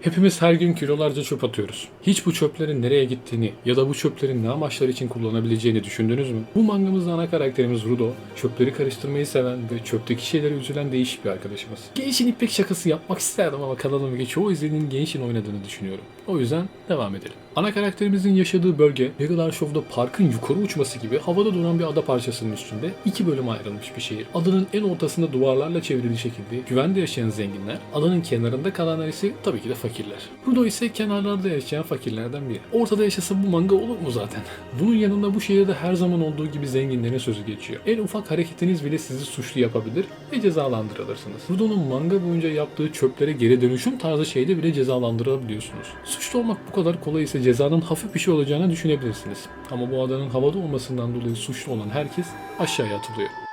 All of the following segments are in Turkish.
Hepimiz her gün kilolarca çöp atıyoruz. Hiç bu çöplerin nereye gittiğini ya da bu çöplerin ne amaçlar için kullanabileceğini düşündünüz mü? Bu mangamızda ana karakterimiz Rudo, çöpleri karıştırmayı seven ve çöpteki şeylere üzülen değişik bir arkadaşımız. Genç'in ipek şakası yapmak isterdim ama kanalımdaki çoğu izlediğin Genç'in oynadığını düşünüyorum. O yüzden devam edelim. Ana karakterimizin yaşadığı bölge Regular Show'da parkın yukarı uçması gibi havada duran bir ada parçasının üstünde iki bölüme ayrılmış bir şehir. Adanın en ortasında duvarlarla çevrili şekilde güvende yaşayan zenginler, adanın kenarında kalanlar ise tabii ki de fakirler. Rudo ise kenarlarda yaşayan fakirlerden biri. Ortada yaşasa bu manga olur mu zaten? Bunun yanında bu şehirde her zaman olduğu gibi zenginlerin sözü geçiyor. En ufak hareketiniz bile sizi suçlu yapabilir ve cezalandırılırsınız. Rudo'nun manga boyunca yaptığı çöplere geri dönüşüm tarzı şeyde bile cezalandırılabiliyorsunuz. Suçlu olmak bu kadar kolay ise cezanın hafif bir şey olacağını düşünebilirsiniz. Ama bu adanın havada olmasından dolayı suçlu olan herkes aşağıya atılıyor.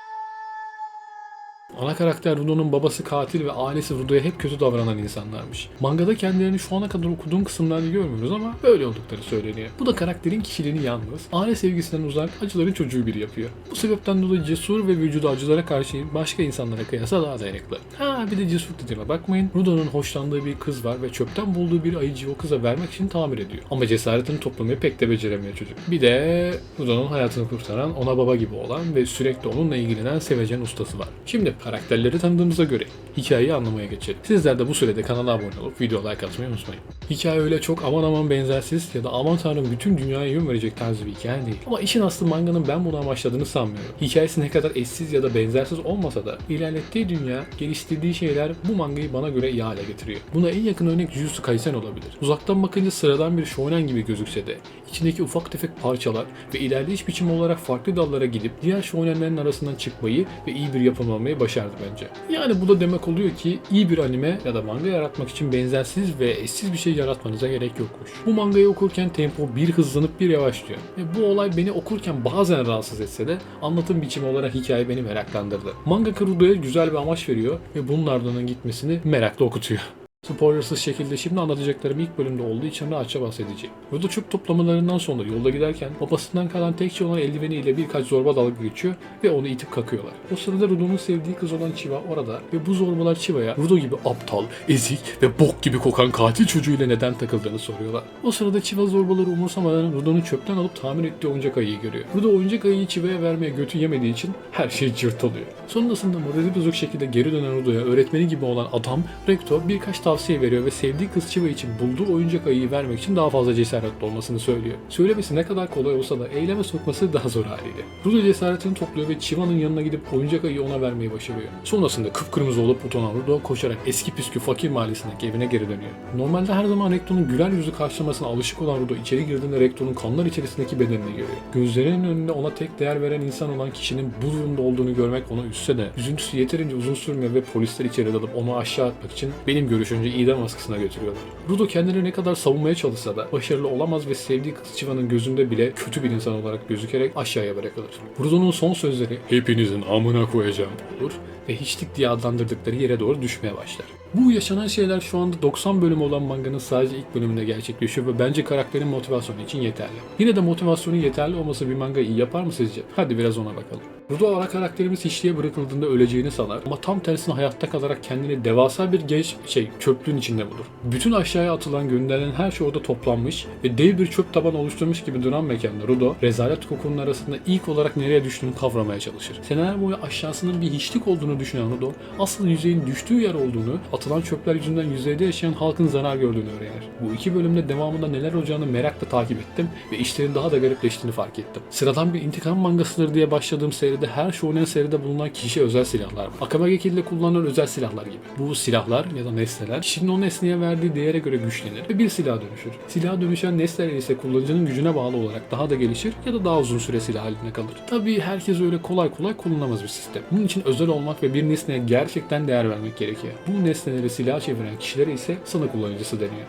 Ana karakter Rudo'nun babası katil ve ailesi Rudo'ya hep kötü davranan insanlarmış. Mangada kendilerini şu ana kadar okuduğum kısımlarda görmüyoruz ama böyle oldukları söyleniyor. Bu da karakterin kişiliğini yalnız, aile sevgisinden uzak, acıların çocuğu biri yapıyor. Bu sebepten dolayı cesur ve vücudu acılara karşı başka insanlara kıyasla daha dayanıklı. Ha bir de cesur dediğime bakmayın. Rudo'nun hoşlandığı bir kız var ve çöpten bulduğu bir ayıcıyı o kıza vermek için tamir ediyor. Ama cesaretini toplamayı pek de beceremiyor çocuk. Bir de Rudo'nun hayatını kurtaran, ona baba gibi olan ve sürekli onunla ilgilenen sevecen ustası var. Şimdi karakterleri tanıdığımıza göre hikayeyi anlamaya geçelim. Sizler de bu sürede kanala abone olup video like atmayı unutmayın. Hikaye öyle çok aman aman benzersiz ya da aman tanrım bütün dünyaya yön verecek tarzı bir hikaye değil. Ama işin aslı manganın ben bunu amaçladığını sanmıyorum. Hikayesi ne kadar eşsiz ya da benzersiz olmasa da ilerlettiği dünya, geliştirdiği şeyler bu mangayı bana göre iyi hale getiriyor. Buna en yakın örnek Jujutsu Kaisen olabilir. Uzaktan bakınca sıradan bir shonen gibi gözükse de içindeki ufak tefek parçalar ve ilerleyiş biçimi olarak farklı dallara gidip diğer shonenlerin arasından çıkmayı ve iyi bir yapım almayı başardı bence. Yani bu da demek oluyor ki iyi bir anime ya da manga yaratmak için benzersiz ve eşsiz bir şey yaratmanıza gerek yokmuş. Bu mangayı okurken tempo bir hızlanıp bir yavaşlıyor. Ve bu olay beni okurken bazen rahatsız etse de anlatım biçimi olarak hikaye beni meraklandırdı. Manga Rudo'ya güzel bir amaç veriyor ve bunun ardından gitmesini merakla okutuyor. Spoilersız şekilde şimdi anlatacaklarım ilk bölümde olduğu için rahatça bahsedeceğim. Burada çöp toplamalarından sonra yolda giderken babasından kalan tek şey olan eldiveniyle birkaç zorba dalga geçiyor ve onu itip kakıyorlar. O sırada Rudo'nun sevdiği kız olan Chiva orada ve bu zorbalar Chiva'ya Rudo gibi aptal, ezik ve bok gibi kokan katil çocuğuyla neden takıldığını soruyorlar. O sırada Chiva zorbaları umursamadan Rudo'nun çöpten alıp tamir ettiği oyuncak ayıyı görüyor. Rudo oyuncak ayıyı Chiva'ya vermeye götü yemediği için her şey cırt oluyor. Sonrasında morali bozuk şekilde geri dönen Rudo'ya öğretmeni gibi olan adam Rektor birkaç tavsiye veriyor ve sevdiği kız Chiva için bulduğu oyuncak ayıyı vermek için daha fazla cesaretli olmasını söylüyor. Söylemesi ne kadar kolay olsa da eyleme sokması daha zor haliyle. Rudo cesaretini topluyor ve Chiva'nın yanına gidip oyuncak ayıyı ona vermeyi başarıyor. Sonrasında kıpkırmızı olup utanan Rudo koşarak eski püskü fakir mahallesindeki evine geri dönüyor. Normalde her zaman Rektor'un güler yüzü karşılamasına alışık olan Rudo içeri girdiğinde Rektor'un kanlar içerisindeki bedenini görüyor. Gözlerinin önünde ona tek değer veren insan olan kişinin bu durumda olduğunu görmek onu üzse de üzüntüsü yeterince uzun sürmüyor ve polisler içeri dalıp onu aşağı atmak için benim görüşümce idam askısına götürüyorlar. Rudo kendini ne kadar savunmaya çalışsa da başarılı olamaz ve sevdiği kız Chiva'nın gözünde bile kötü bir insan olarak gözükerek aşağıya bırakılır. Rudo'nun son sözleri hepinizin amına koyacağım olur ve hiçlik diye adlandırdıkları yere doğru düşmeye başlar. Bu yaşanan şeyler şu anda 90 bölüm olan manganın sadece ilk bölümünde gerçekleşiyor ve bence karakterin motivasyonu için yeterli. Yine de motivasyonun yeterli olması bir manga iyi yapar mı sizce? Hadi biraz ona bakalım. Rudo ana karakterimiz hiçliğe bırakıldığında öleceğini sanar ama tam tersine hayatta kalarak kendini devasa bir genç şey çöplüğün içinde bulur. Bütün aşağıya atılan gönderilen her şey orada toplanmış ve dev bir çöp taban oluşturmuş gibi duran mekanda Rudo rezalet kokunun arasında ilk olarak nereye düştüğünü kavramaya çalışır. Seneler boyu aşağısının bir hiçlik olduğunu düşünen Rudo asıl yüzeyin düştüğü yer olduğunu, atılan çöpler yüzünden yüzeyde yaşayan halkın zarar gördüğünü öğrenir. Bu iki bölümde devamında neler olacağını merakla takip ettim ve işlerin daha da garipleştiğini fark ettim. Sıradan bir intikam mangasıdır diye başladığım seride her shonen seride bulunan kişi özel silahlar var. Akabageki ile kullanılan özel silahlar gibi. Bu silahlar ya da nesneler kişinin o nesneye verdiği değere göre güçlenir ve bir silaha dönüşür. Silaha dönüşen nesneler ise kullanıcının gücüne bağlı olarak daha da gelişir ya da daha uzun süre silah haline kalır. Tabii herkes öyle kolay kolay kullanamaz bir sistem. Bunun için özel olmak ve bir nesneye gerçekten değer vermek gerekiyor. Bu nesneleri silah çeviren kişilere ise sana kullanıcısı deniyor.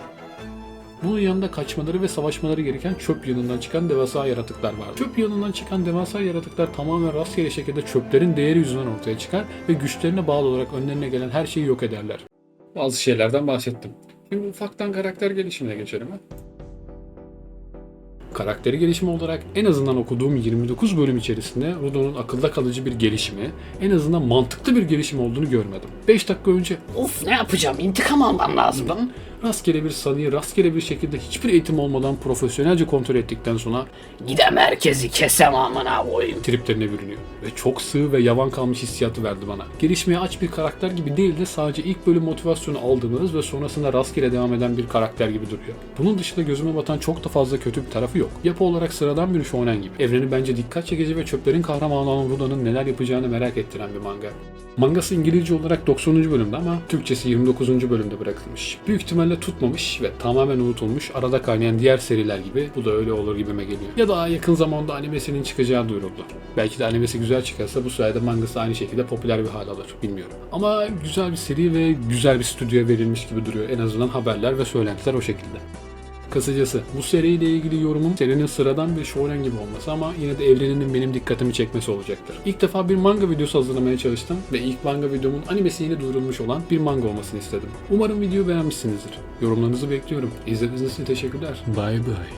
Bunun yanında kaçmaları ve savaşmaları gereken çöp yanından çıkan devasa yaratıklar var. Çöp yanından çıkan devasa yaratıklar tamamen rastgele şekilde çöplerin değeri yüzünden ortaya çıkar ve güçlerine bağlı olarak önlerine gelen her şeyi yok ederler. Bazı şeylerden bahsettim. Şimdi ufaktan karakter gelişimine geçelim. ha. Karakteri gelişimi olarak en azından okuduğum 29 bölüm içerisinde Rudo'nun akılda kalıcı bir gelişimi, en azından mantıklı bir gelişim olduğunu görmedim. 5 dakika önce Of ne yapacağım? İntikam almam lazım. lan rastgele bir sanıyı rastgele bir şekilde hiçbir eğitim olmadan profesyonelce kontrol ettikten sonra Gidem herkesi kesem amına koyayım. triplerine bürünüyor. Ve çok sığ ve yavan kalmış hissiyatı verdi bana. Gelişmeye aç bir karakter gibi değil de sadece ilk bölüm motivasyonu aldığınız ve sonrasında rastgele devam eden bir karakter gibi duruyor. Bunun dışında gözüme batan çok da fazla kötü bir tarafı yok. Yapı olarak sıradan bir shonen gibi. Evreni bence dikkat çekici ve çöplerin kahramanı olan Ruda'nın neler yapacağını merak ettiren bir manga. Mangası İngilizce olarak 90. bölümde ama Türkçesi 29. bölümde bırakılmış. Büyük ihtimalle tutmamış ve tamamen unutulmuş arada kaynayan diğer seriler gibi bu da öyle olur gibime geliyor. Ya da yakın zamanda animesinin çıkacağı duyuruldu. Belki de animesi güzel çıkarsa bu sayede mangası aynı şekilde popüler bir hal alır bilmiyorum. Ama güzel bir seri ve güzel bir stüdyoya verilmiş gibi duruyor. En azından haberler ve söylentiler o şekilde. Kısacası bu seriyle ilgili yorumum serinin sıradan bir shonen gibi olması ama yine de evreninin benim dikkatimi çekmesi olacaktır. İlk defa bir manga videosu hazırlamaya çalıştım ve ilk manga videomun animesi yeni duyurulmuş olan bir manga olmasını istedim. Umarım videoyu beğenmişsinizdir. Yorumlarınızı bekliyorum. İzlediğiniz için teşekkürler. Bye bye.